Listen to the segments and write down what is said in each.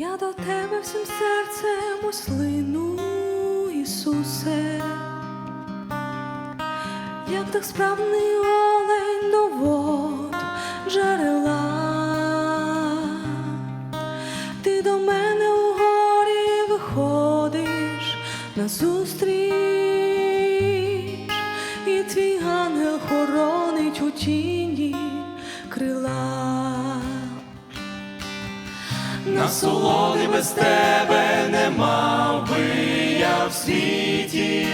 Я до тебе всім серцем ось лину, Ісусе, як так справний олень до вод джерела. Ти до мене у горі виходиш назустріч, і твій ангел хоронить у тіні крила. Насолоди без тебе не мав би я в світі,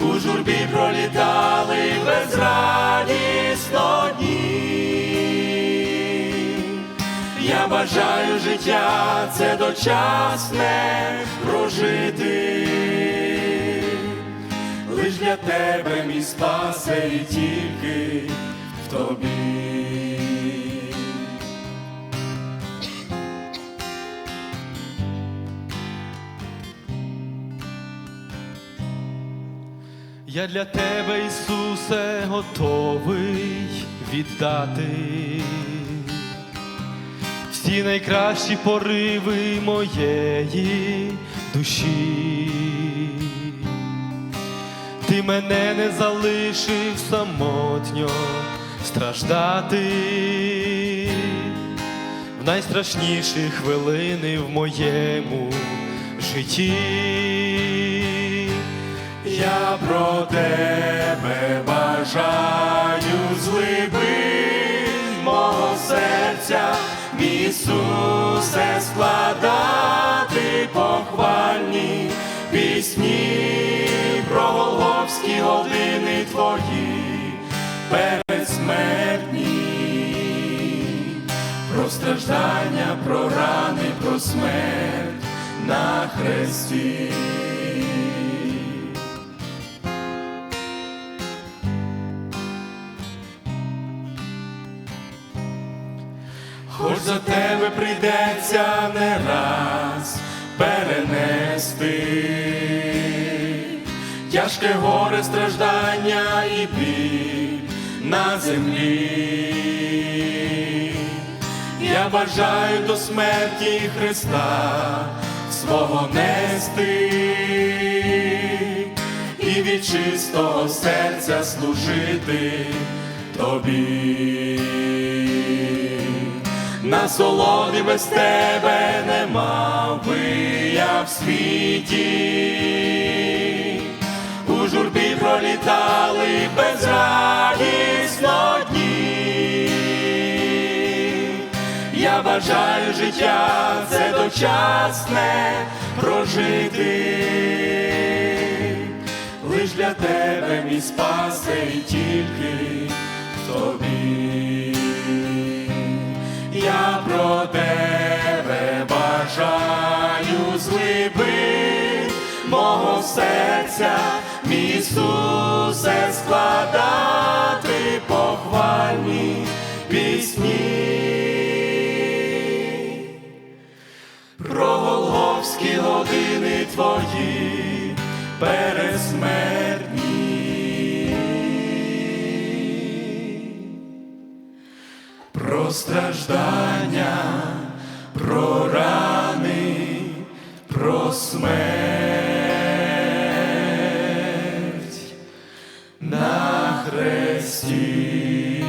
у журбі пролітали безрадісно дні. Я бажаю життя, це дочасне прожити. Лиш для тебе мій спасе і тільки в тобі. Я для тебе, Ісусе, готовий віддати всі найкращі пориви моєї душі. Ти мене не залишив самотньо страждати в найстрашніші хвилини в моєму житті. Я про тебе бажаю з мого серця, Ісусе, складати похвальні пісні про голговські години твої передсмертні, про страждання, про рани, про смерть на хресті. Хоч за тебе прийдеться не раз перенести тяжке горе, страждання і біль на землі. Я бажаю до смерті Христа свого нести і від чистого серця служити тобі. Насолоди без тебе не мав би я в світі, у журбі пролітали безрадісно дні. Я бажаю життя, це дочасне прожити. Лиш для тебе мій спасе і тільки тобі. Я про тебе бажаю з мого серця, мій Ісусе, складати похвальні пісні. Про голговські години твої пересмертні про страждання, про рани, про смерть на хресті.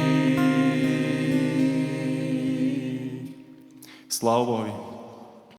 Слава Богу!